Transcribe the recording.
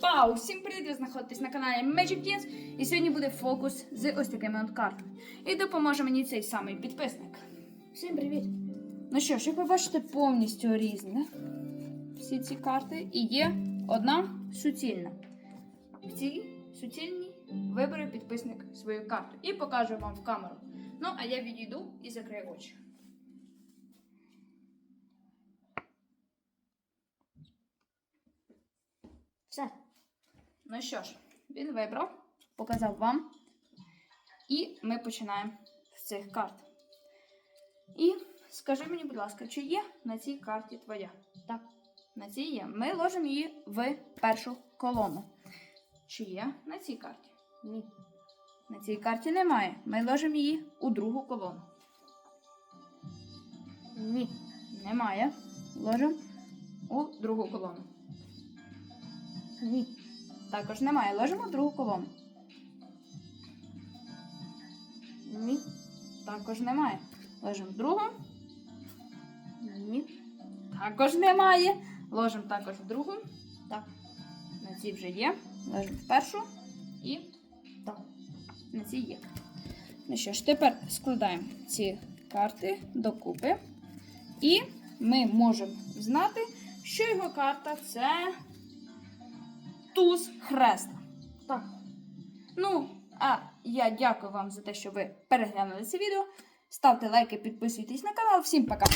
Пау! Всім привіт! Ви знаходитесь на каналі Magic Teens і сьогодні буде фокус з ось такими от картами. І допоможе мені цей самий підписник. Всім привіт! Ну що ж, як ви бачите, повністю різні всі ці карти. І є одна суцільна. В цій суцільній вибере підписник свою карту і покаже вам в камеру. Ну, а я відійду і закрию очі. Все. Ну що ж, він вибрав, показав вам. І ми починаємо з цих карт. І скажи мені, будь ласка, чи є на цій карті твоя? Так. На цій є. Ми ложимо її в першу колону. Чи є на цій карті? Ні. На цій карті немає. Ми ложимо її у другу колону. Ні. Немає. Ложимо у другу колону. Ні. Також немає. Ложимо другу колону. Ні. Також немає. Ложимо другу. Ні. Також немає. Ложимо також в другу. Так. На цій вже є. Ложимо в першу і Так. на цій є. Ну що ж, тепер складаємо ці карти докупи. І ми можемо знати, що його карта це туз хрест. Так. Ну, а я дякую вам за те, що ви переглянули це відео. Ставте лайки, підписуйтесь на канал. Всім пока!